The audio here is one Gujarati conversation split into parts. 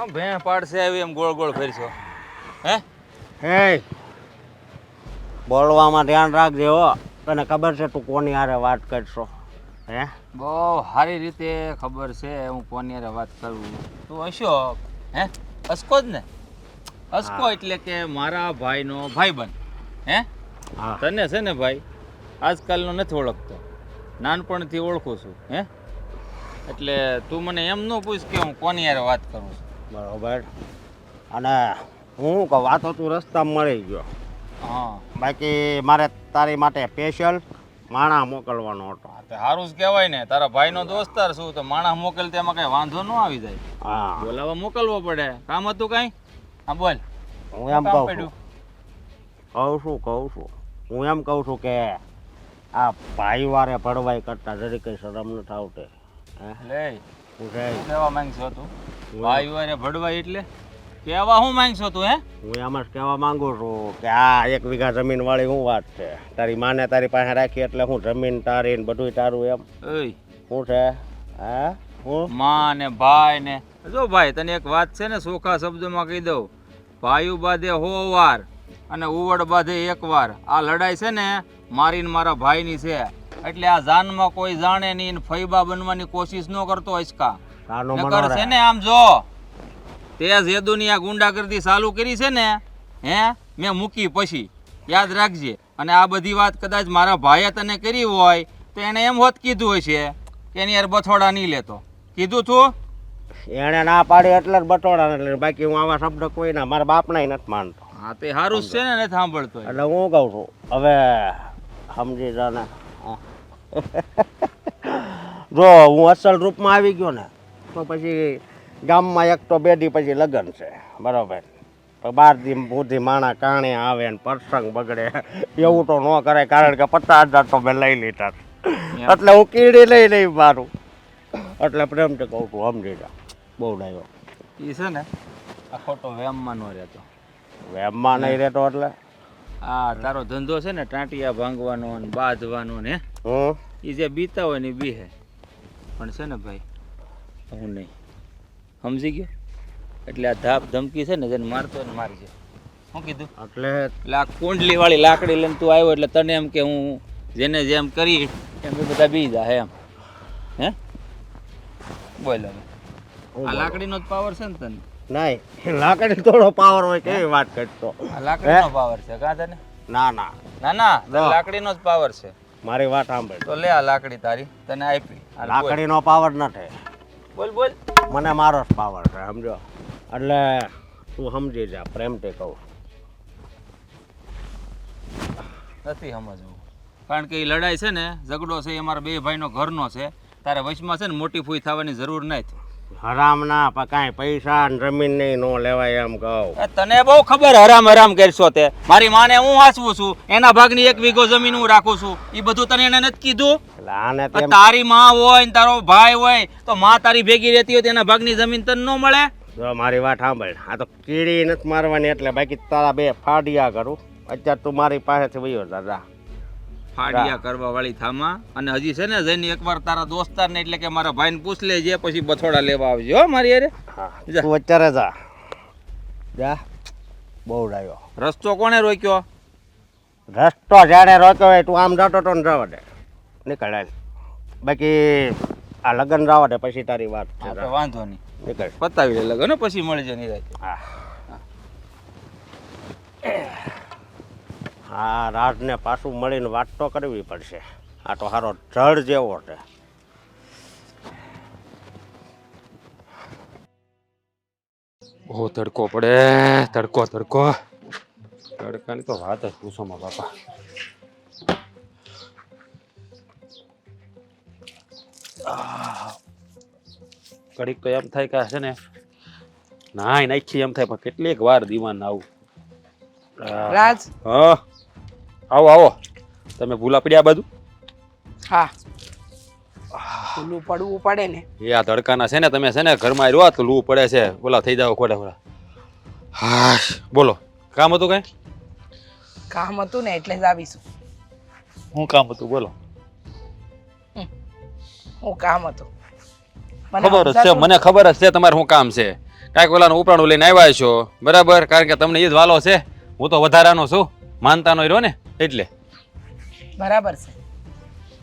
કામ ભે પાડશે આવી એમ ગોળ ગોળ ફેરશો. હે? હે? બોલવામાં ધ્યાન રાખજે હો. તને ખબર છે તું કોની હારે વાત કરશો. હે? બહુ સારી રીતે ખબર છે હું કોની હારે વાત કરું. તું હશો? હે? અસકો જ ને? અસકો એટલે કે મારા ભાઈનો ભાઈબંધ. હે? હા. તને છે ને ભાઈ? આજકાલનો નથી ઓળખતો. નાનપણથી ઓળખું છું. હે? એટલે તું મને એમ ન પૂછ કે હું કોની હારે વાત કરું છું. બરોબર અને હું કહું વાતો તું રસ્તામાં મળી ગયો. હા. બાકી મારે તારી માટે સ્પેશિયલ માણા મોકલવાનો હતો. સારું જ કહેવાય ને. તારા ભાઈનો દોસ્તાર છું તો માણસ મોકલતે તેમાં કઈ વાંધો ન આવી જાય. હા. બોલાવા મોકલવો પડે. કામ હતું કાંઈ? હા બોલ. હું એમ કહું છું. કહું છું કહું છું. હું એમ કહું છું કે આ ભાઈ વારે ભળવાઈ કરતા જરી કઈ શરમ ન થાવતે લે. હું છે કહેવા માંગશો તું? ભાઈ વારે એટલે? કહેવા શું માંગશો તું હે? હું એમાં કહેવા માંગુ છું કે આ એક વીઘા જમીન વાળી શું વાત છે. તારી માને તારી પાસે રાખી એટલે હું જમીન તારી ને બધું તારું એમ. શું છે? હે? હું? માં ને ભાઈ ને જો ભાઈ તને એક વાત છે ને સોખા શબ્દોમાં કહી દઉં. ભાઈઓ બાધે હો વાર અને ઉવડ બાધે એક વાર. આ લડાઈ છે ને મારી મારા ભાઈની છે. એટલે આ જાનમાં કોઈ જાણે નહીં ફૈબા બનવાની કોશિશ ન કરતો હસકા. નકર છે ને આમ જો તે જેદુની આ ગુંડાગર્દી ચાલુ કરી છે ને હે મેં મૂકી પછી. યાદ રાખજે. અને આ બધી વાત કદાચ મારા ભાઈએ તને કરી હોય તો એને એમ હોત કીધું હશે કે એની યાર બથોડા નહીં લેતો. કીધું તું? એણે ના પાડી એટલે જ બટોડા એટલે બાકી હું આવા શબ્દ કોઈ ના મારા બાપના નથી માનતો. હા તે સારું છે ને નથી સાંભળતો એટલે હું કહું છું હવે સમજી જા ને. હા. જો હું અસલ રૂપમાં આવી ગયો ને તો પછી ગામમાં એક તો બેડી પછી લગ્ન છે બરાબર. તો બાર દી બુદ્ધિ માણા કાણે આવે ને પ્રસંગ બગડે એવું તો ન કરે કારણ કે પચાસ હજાર તો મેં લઈ લીધા. એટલે હું કીડી લઈ લઈ મારું. એટલે પ્રેમથી કહું છું સમજી જા બહુ ડાયો એ છે ને આ ખોટો વેમમાં ન રહેતો. વેમમાં નહીં રહેતો એટલે? આ તારો ધંધો છે ને ટાંટિયા ભાંગવાનો ને બાંધવાનો ને હું? એ જે બીતા હોય ને એ બીહે પણ છે ને ભાઈ હું નહીં. સમજી ગયો? એટલે આ ધાપ ધમકી છે ને જેને મારતો ને મારજે શું કીધું? એટલે એટલે આ કુંડલી વાળી લાકડી લઈને તું આવ્યો એટલે તને એમ કે હું જેને જેમ કરી એમ એ બધા બી જાય એમ. હે? બોલ હવે. આ લાકડીનો જ પાવર છે ને તને. નહીં. લાકડી થોડો પાવર હોય કેવી વાત કરતો લાકડીનો પાવર છે કા તને? ના ના. ના ના ના. લાકડીનો જ પાવર છે. મારી વાત સાંભળ. તો લે આ લાકડી તારી તને આપી. લાકડીનો પાવર નથી બોલ બોલ. મને મારો જ પાવર છે સમજો? એટલે તું સમજી જા પ્રેમથી કહું. નથી સમજવું. કારણ કે એ લડાઈ છે ને ઝઘડો છે એ મારા બે ભાઈનો ઘરનો છે. તારે વચમાં છે ને મોટી ફૂઈ થવાની જરૂર નથી હરામ ના પણ કાંઈ પૈસા ને જમીન નહીં નો લેવાય એમ કહું. તને બહુ ખબર હરામ હરામ કરશો તે. મારી માને હું હાસવું છું? એના ભાગની એક વીઘો જમીન હું રાખું છું. એ બધું તને એને નથી કીધું? આને તારી માં હોય ને તારો ભાઈ હોય તો માં તારી ભેગી રહેતી હોય એના ભાગની જમીન તને ન મળે? જો મારી વાત સાંભળ. આ તો કીડી નથી મારવાની એટલે બાકી તારા બે ફાડિયા કરું. અત્યારે તું મારી પાસેથી વયો દાદા ફાડિયા કરવા વાળી થામા. અને હજી છે ને જઈને એકવાર તારા દોસ્તાર ને એટલે કે મારા ભાઈને પૂછ લેજે પછી બથોડા લેવા આવજો હો મારી અરે તું અત્યારે જા. જા. બહુ ડાયો રસ્તો કોણે રોક્યો? રસ્તો જાણે રોક્યો હોય તું આમ જતો તો ને જવા દે. નીકળે બાકી આ લગ્ન જવા દે પછી તારી વાત વાંધો નહીં. નીકળ. પતાવી લે લગન પછી મળી જાય નિરાંતે. હા. હા રાજને પાછું મળીને વાત તો કરવી પડશે. આ તો સારો જળ જેવો છે. બહુ તડકો પડે. તડકો તડકો. તડકાની તો વાત જ પૂછો માં બાપા. કડીક ઘડીક તો એમ થાય કે આ છે ને નાય નાખી એમ થાય પણ કેટલીક વાર દીવાન આવું. રાજ? હા? આવો આવો. તમે ભૂલા પડ્યા બાજુ? હા. ભૂલું પડવું પડે ને. એ આ તડકાના છે ને તમે છે ને ઘરમાં રહ્યો તો લૂ પડે છે. બોલા થઈ જાવ ખોડા ખોડા હા બોલો કામ હતું કઈ? કામ હતું ને એટલે જ આવીશું. હું કામ હતું બોલો. હું કામ હતું. ખબર જ છે મને ખબર જ છે તમારે શું કામ છે. કાંઈક ઓલાનું ઉપરાણું લઈને આવ્યા છો બરાબર? કારણ કે તમને એ જ વાલો છે. હું તો વધારાનો છું. માનતાનો રહ્યો ને. એટલે? બરાબર છે.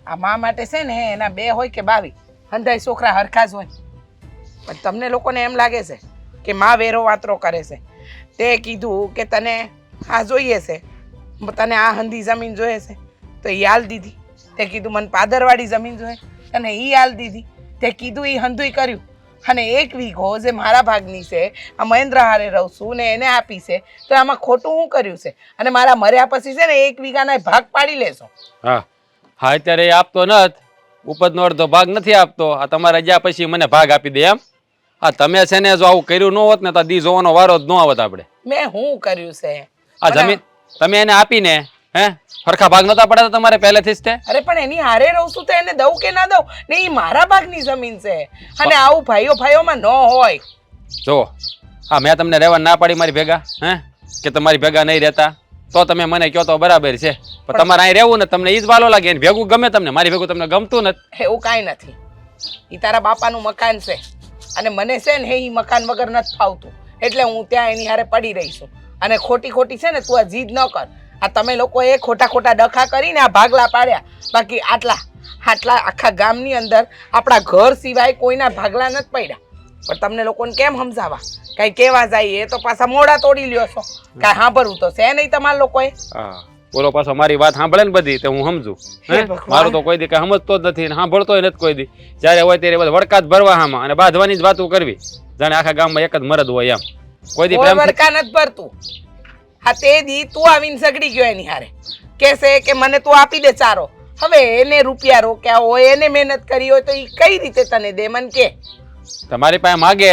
આ મા માટે છે ને, એના બે હોય કે બાવી. હંધાઈ છોકરા હરખા જ હોય. પણ તમને લોકોને એમ લાગે છે કે માં વેરો વાતરો કરે છે. તે કીધું કે તને આ જોઈએ છે. તને આ હંધી જમીન જોઈએ છે. તો એ હાલ દીધી. તે કીધું, મને પાદરવાળી જમીન જોઈએ. અને એ હાલ દીધી. તે કીધું એ હંધુય કર્યું. અને એક વીઘો જે મારા ભાગની છે આ મહેન્દ્ર હારે રહું છું ને એને આપી છે તો આમાં ખોટું શું કર્યું છે? અને મારા મર્યા પછી છે ને એક વીઘાના ભાગ પાડી લેશો હા. હા અત્યારે એ આપતો નત ઉપજનો અડધો ભાગ નથી આપતો. આ તમારે ગયા પછી મને ભાગ આપી દે એમ. હા તમે છે ને જો આવું કર્યું ન હોત ને તો દી જોવાનો વારો જ ન આવત આપણે. મેં શું કર્યું છે? આ જમીન તમે એને આપીને હે? સરખા ભાગ નતા પડતા તમારે પહેલેથી જ તે? અરે પણ એની હારે રહું છું તો એને દઉં કે ના દઉં? ને એ મારા ભાગની જમીન છે. અને આવું ભાઈઓ ભાઈઓમાં ન હોય. જો હા મેં તમને રહેવા ના પાડી મારી ભેગા હે? કે તમારી ભેગા નહીં રહેતા તો તમે મને કહો તો બરાબર છે. પણ તમારે અહીં રહેવું ને તમને ઈ જ વાલો લાગે એને ભેગું ગમે તમને મારી ભેગું તમને ગમતું નથી. એવું કાંઈ નથી. એ તારા બાપાનું મકાન છે. અને મને છે ને એ મકાન વગર નથી ફાવતું. એટલે હું ત્યાં એની હારે પડી રહી છું. અને ખોટી ખોટી છે ને તું આ જીદ ન કર. આ તમે લોકોએ ખોટા ખોટા ડખા કરીને આ ભાગલા પાડ્યા. બાકી આટલા આટલા આખા ગામની અંદર આપણા ઘર સિવાય કોઈના ભાગલા નથી પડ્યા. પણ તમને લોકોને કેમ સમજાવવા? કઈ કેવા જાય એ તો પાછા મોડા તોડી લ્યો છો. કઈ સાંભળવું તો છે નહીં તમારા લોકોએ? બોલો પાછો મારી વાત સાંભળે ને બધી તો હું સમજુ? મારું તો કોઈ દી કઈ સમજતો જ નથી સાંભળતો નથી કોઈ દી. જ્યારે હોય ત્યારે બધા વડકા જ ભરવા આમાં અને બાંધવાની જ વાતો કરવી. જાણે આખા ગામમાં એક જ મરદ હોય એમ. કોઈ દી પ્રેમ નથી ભરતું. હા તે દી તું આવીને ઝઘડી ગયો એની હારે. કહેશે કે મને તું આપી દે ચારો. હવે એને રૂપિયા રોક્યા હોય એને મહેનત કરી હોય તો એ કઈ રીતે તને દે મને કે. તમારી પાસે માગે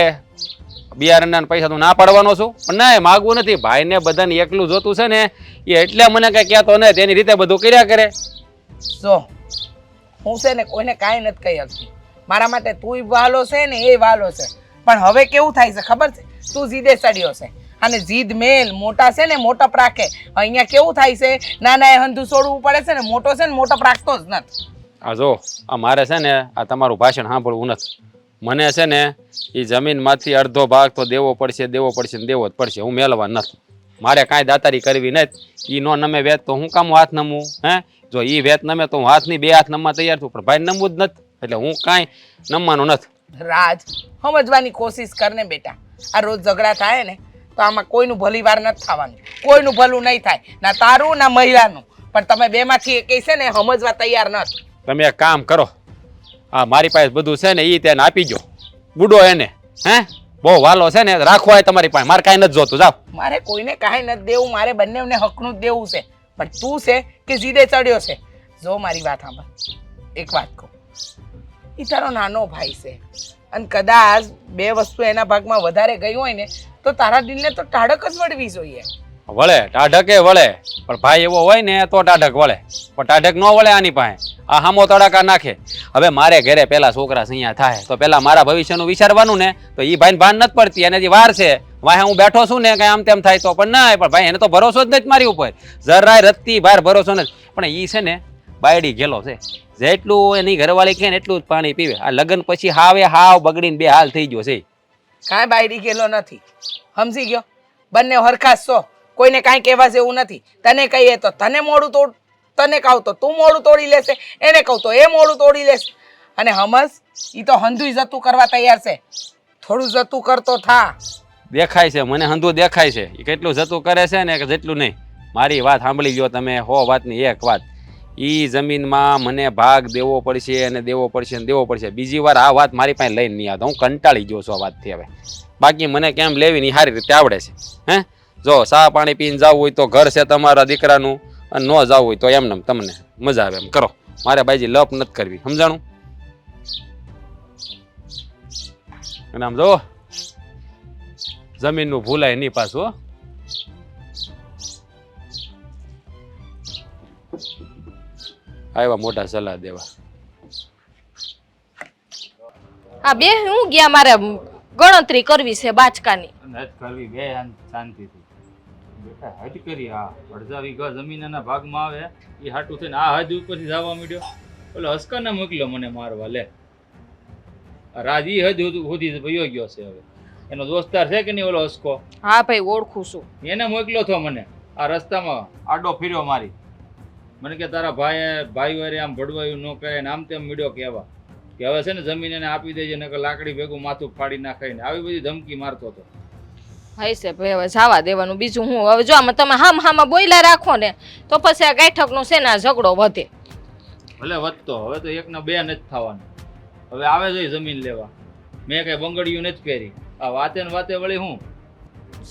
બિયારણના પૈસા તું ના પાડવાનો છું. પણ ના એ માગવું નથી. ભાઈને બધાને એકલું જોતું છે ને એ એટલે મને કઈ કહેતો ને તેની રીતે બધું કર્યા કરે. જો હું છે ને કોઈને કાંઈ નથી કહી શકતી. મારા માટે તું વાલો છે ને એ વાલો છે. પણ હવે કેવું થાય છે ખબર છે? તું જીદે ચડ્યો છે. અને જીદ મેલ મોટા છે ને મોટપ રાખે. અહીંયા કેવું થાય છે? નાના એ હંધુ છોડવું પડે છે ને મોટો છે ને મોટપ રાખતો જ નથી. આ જો આ મારે છે ને આ તમારું ભાષણ સાંભળવું નથી. મને છે ને એ જમીનમાંથી અડધો ભાગ તો દેવો પડશે દેવો પડશે ને દેવો જ પડશે હું મેળવા નથી. મારે કાંઈ દાતારી કરવી નથી. એ નો નમે વેત તો હું કામ હાથ નમું હે? જો એ વેત નમે તો હું હાથની બે હાથ નમવા તૈયાર છું પણ ભાઈ નમવું જ નથી. એટલે હું કાંઈ નમવાનું નથી. રાજ સમજવાની કોશિશ કરને બેટા. આ રોજ ઝઘડા થાય ને તો આમાં કોઈનું ભલી વાર નથી થવાનું. કોઈનું ભલું નહીં થાય. ના તારું ના મહિલાનું. પણ તમે બેમાંથી એકેય છે ને સમજવા તૈયાર નથી તમે એક કામ કરો. આ મારી પાસે બધું છે ને એ તેને આપી દો બુડો એને. હે? બહુ વાલો છે ને રાખો હોય તમારી પાસે. મારે કાંઈ નથી જોતું. જાઓ. મારે કોઈને કાંઈ નથી દેવું. મારે બંનેને હકનું જ દેવું છે. પણ તું છે કે જીદે ચડ્યો છે? જો મારી વાત સાંભળ. એક વાત કહું. એ તારો નાનો ભાઈ છે. અને કદાચ બે વસ્તુ એના ભાગમાં વધારે ગઈ હોય ને, તો તારા દિલને તો ટાઢક જ વળવી જોઈએ. વળે, ટાઢકે વળે. પણ ભાઈ એવો હોય ને, તો ટાઢક વળે. પણ ટાઢક ન વળે આની પાસે. આ હામો તડાકા નાખે. હવે મારે ઘરે પેલા છોકરા સૈયા થાય. તો પેલા મારા ભવિષ્યનું વિચારવાનું ને, તો એ ભાઈને ભાન નથી પડતી. એને જે વાર છે, વાહે હું બેઠો છું ને, કઈ આમ તેમ થાય તો. પણ ના, પણ ભાઈ એને તો ભરોસો જ નથી મારી ઉપર. જરાય રત્તી બહાર ભરોસો નથી. પણ એ છે ને બાયડી ગેલો છે. જેટલું એની ઘરવાળી કહે ને એટલું જ પાણી પીવે. આ લગ્ન પછી હાવે હાવ બગડીને બે હાલ થઈ ગયો છે. કાંઈ બાયડી ઘેલો નથી. સમજી ગયો? બંને હરખાશ છો. કોઈને કાંઈ કહેવા જેવું નથી. તને કહીએ તો તને મોડું તોડ તને કહું તો તું મોડું તોડી લેશે. એને કહું તો એ મોડું તોડી લેશે. અને હમસ એ તો હંધુય જતું કરવા તૈયાર છે. થોડું જતું કરતો થા. દેખાય છે મને હંધુ દેખાય છે. એ કેટલું જતું કરે છે ને કે જેટલું નહીં. મારી વાત સાંભળી ગયો તમે હો વાતની એક વાત. ઈ જમીનમાં મને ભાગ દેવો પડશે અને દેવો પડશે અને દેવો પડશે. બીજી વાર આ વાત મારી પાસે લઈને નહીં આવતો. હું કંટાળી ગયો છું આ વાતથી હવે. બાકી મને કેમ લેવી નહીં? સારી રીતે આવડે છે. હે? જો સા પાણી પીને જવું હોય તો ઘર છે તમારા દીકરાનું અને ન જવું હોય તો એમને તમને મજા આવે એમ. કરો. મારે બાઈજી લપ નથી કરવી. સમજાણું? અને આમ જો, જમીનનું ભૂલાય નહીં પાછું આવ્યા મોટા સલાહ દેવા. આ બે હું ગયા મારે ગણતરી કરવી છે બાચકાની. નથી કરવી બે શાંતિથી. બેટા હજ કરી આ અડધા વીઘા જમીનના ભાગમાં આવે એ હાટું થઈને આ હજ ઉપરથી જવા માંડ્યો. ઓલો હસકાને મોકલ્યો મને મારવા લે. આ રાજ ઈ હજ સુધી સુધી વયો ગયો છે હવે. એનો દોસ્તાર છે કે નહીં ઓલો હસકો? હા ભાઈ ઓળખું છું. એને મોકલ્યો તો મને. આ રસ્તામાં આડો ફીર્યો મારી. મને કે તારા ભાઈ ભાઈ વારે આમ ભડવાયું ન કરે ને આમ તેમ મીડ્યો કહેવા. કે હવે છે ને જમીન એને આપી દેજે નકર લાકડી ભેગું માથું ફાડી નાખાય ને આવી બધી ધમકી મારતો હતો. ભાઈ છે ભાઈ હવે જવા દેવાનું. બીજું હું? હવે જો આમાં તમે હામ હામાં બોયલા રાખો ને તો પછી આ ગાંઠકનો છે ને આ ઝઘડો વધે. ભલે વધતો હવે તો એકના બે નથી થવાનું. હવે આવે છે જમીન લેવા. મેં કઈ બંગડીયું નથી પહેરી. આ વાતે ને વાતે વળી હું?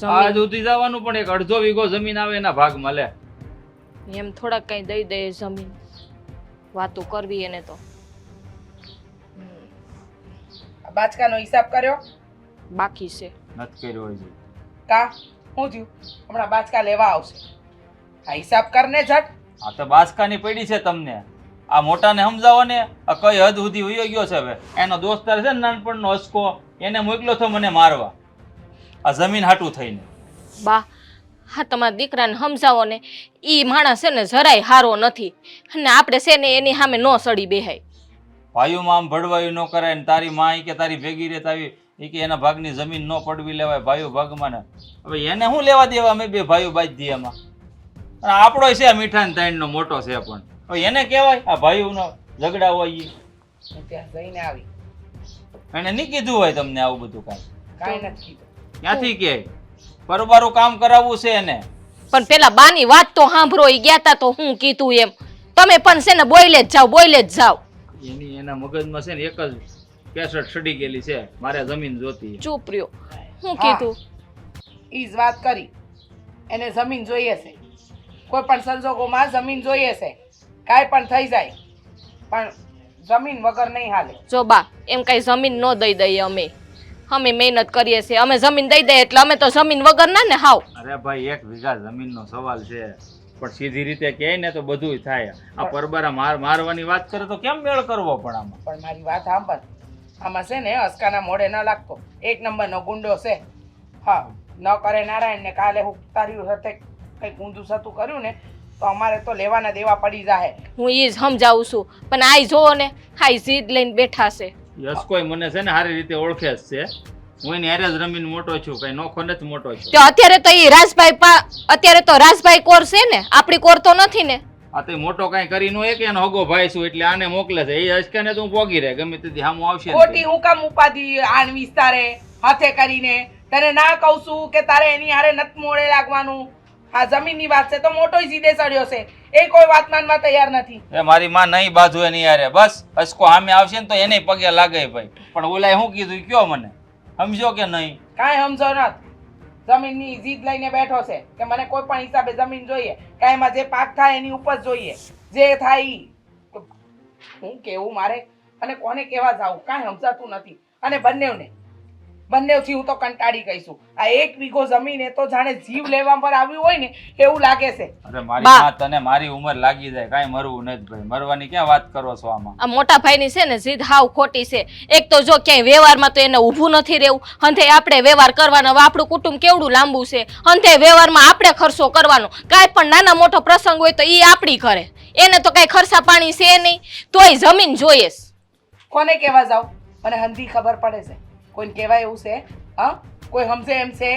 આજ સુધી જવાનું પણ એક અડધો વીઘો જમીન આવે એના ભાગમાં લે. એમ થોડાક કઈ દઈ દે જમીન. વાતો કરવી એને તો. આ બાચકાનો હિસાબ કર્યો? બાકી છે. નથી કર્યો હજી. કા? શું થયું? હમણાં બાચકા લેવા આવશે. આ હિસાબ કરને ઝટ. આ તો બાચકાની પડી છે તમને. આ મોટાને સમજાવો ને આ કઈ હદ સુધી વયો ગયો છે હવે? એનો દોસ્તાર છે ને નાનપણનો હસકો એને મોકલ્યો તો મને મારવા. આ જમીન હાટું થઈને. બા હા તમારા દીકરાને સમજાવો ને એ માણસ છે ને જરાય હારો નથી. અને આપણે છે ને એની સામે ન સડી બેહાય. ભાઈઓમાં આમ ભડવાયું ન કરાય ને તારી માં કે તારી ભેગી રે આવી. એ કે એના ભાગની જમીન ન પડવી લેવાય ભાઈઓ ભાગમાં ને. હવે એને શું લેવા દેવા? અમે બે ભાઈઓ બાજ દઈએ એમાં. અને આપણો છે આ મીઠાન તાઈનનો મોટો છે પણ. હવે એને કહેવાય આ ભાઈઓનો ઝઘડા હોય ઈ. ત્યાં જઈને આવી. એને નહીં કીધું હોય તમને આવું બધું કાંઈ? કાંઈ નથી કીધું. ક્યાંથી કે? બરોબારું કામ કરાવવું છે એને. પણ પેલા બાની વાત તો સાંભળો ઈ ગયા તા તો હું કીધું એમ. તમે પણ છે ને બોઈલે જ જાઓ બોઈલે જ જાઓ. એની એના મગજમાં છે ને એક જ કેસટ સડી ગયેલી છે મારે જમીન જોતી. ચૂપ રહ્યો. હું. કીધું? ઈ જ વાત કરી. એને જમીન જોઈએ છે. કોઈ પણ સંજોગોમાં જમીન જોઈએ છે. કાંઈ પણ થઈ જાય. પણ જમીન વગર નહીં હાલે. જો બા એમ કઈ જમીન ન દઈ દઈએ અમે. અમે મહેનત કરીએ છીએ. અમે જમીન દઈ દઈએ એટલે અમે તો જમીન વગર ના ને હાવ. અરે ભાઈ એક વીઘા જમીનનો સવાલ છે. પણ સીધી રીતે કહે ને તો બધું થાય. આ પરબારા માર મારવાની વાત કરે તો કેમ મેળ કરવો પણ આમાં? પણ મારી વાત સાંભળ. આમાં છે ને અસકાના મોઢે ન લાગતો. એક નંબરનો ગુંડો છે. હા ન કરે નારાયણ ને કાલે હું તારી સાથે કંઈક ઊંધું સતું કર્યું ને તો અમારે તો લેવાના દેવા પડી જાહે. હું ઈ જ સમજાવું છું. પણ આઈ જોવો ને હાઈ જીદ લઈને બેઠા છે. યશ મને છે ને સારી રીતે ઓળખે જ છે. હું એની હારે જ રમીને મોટો છું કઈ નોખો નથી મોટો છું. તો અત્યારે તો એ રાજભાઈ પા અત્યારે તો રાજભાઈ કોર છે ને આપણી કોર તો નથી ને. આ તો મોટો કઈ કરી નો એક એનો હગો ભાઈ છું એટલે આને મોકલે છે. એ હસકે ને તું પોગી રહે ગમે તેથી હામું આવશે ખોટી. હું કામ ઉપાધી આણ વિસ્તારે હાથે કરીને. તને ના કહું છું કે તારે એની હારે નત મોડે લાગવાનું. આ જમીનની વાત છે તો મોટો જીદે ચડ્યો છે. એ કોઈ વાત માનવા તૈયાર નથી. એ મારી માં નહીં બાજુ એની યારે બસ અસકો સામે આવશે ને તો એને પગે લાગે ભાઈ. પણ ઓલાએ શું કીધું કયો મને? સમજો કે નહીં? કાંઈ સમજો નત જમીનની જીદ લઈને બેઠો છે કે મને કોઈ પણ હિસાબે જમીન જોઈએ. કાંઈ એમાં જે પાક થાય એની ઉપજ જોઈએ. જે થાય ઈ. હું કેવું મારે? અને કોને કેવા જાવું કાંઈ સમજાતું નથી. અને બંનેવને બંનેવથી હું તો કંટાળી ગઈ છું. આ એક વીઘો જમીન એ તો જાણે જીવ લેવા પર આવ્યું હોય ને એવું લાગે છે. અરે મારી બા. માં તને મારી ઉંમર લાગી જાય કાંઈ મરવું નથી ભાઈ. મરવાની ક્યાં વાત કરો છો આમાં? આ મોટા ભાઈની છે ને જીદ હાવ ખોટી છે. એક તો જો ક્યાંય વ્યવહારમાં તો એને ઊભું નથી રહેવું. હંથે આપણે વ્યવહાર કરવાનો હવે આપણું કુટુંબ કેવડું લાંબુ છે? હંથે વ્યવહારમાં આપણે ખર્ચો કરવાનો. કાંઈ પણ નાના મોટો પ્રસંગ હોય તો એ આપણી કરે એને તો કાંઈ ખર્ચા પાણી છે નહીં. તોય જમીન જોઈએ જ. કોને કહેવા જાવ? મને હંધી ખબર પડે છે. કોઈને કહેવાય એવું છે? હા? કોઈ સમજે એમ છે?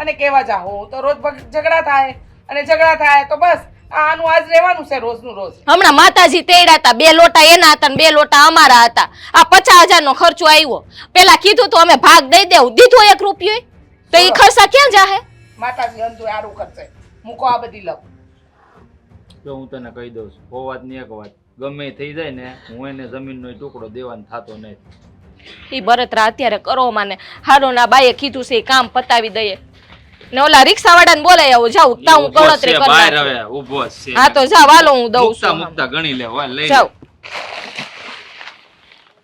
અને કહેવા જાઓ તો રોજ ઝઘડા થાય. અને ઝઘડા થાય તો બસ આ આનું આજ રહેવાનું છે રોજનું રોજ. હમણાં માતાજી તેડા હતા. બે લોટા એના હતા ને બે લોટા અમારા હતા. આ પચાસ હજારનો ખર્ચો આવ્યો. પેલા કીધું તો અમે ભાગ દઈ દેવું. દીધો એક રૂપિયો તો એ ખર્ચા ક્યાં જાહે? માતાજી અંધુ સારું કરશે. મૂકો આ બધી લવ જો હું તને કહી દઉં છું. સો વાતની એક વાત. ગમે થઈ જાય ને હું એને જમીનનો ટુકડો દેવાનો થતો નહીં. એ બરતરા અત્યારે કરો માને. હારો ના બાઈએ કીધું છે એ કામ પતાવી દઈએ. ને ઓલા રિક્ષાવાળાને બોલાય આવો જાઉં તા હું ગણતરી છે કરી બહાર નાખું. હવે ઊભો જ છે. હા તો જા વાલો હું દઉં છું. ગણી લે લઈ જાઉં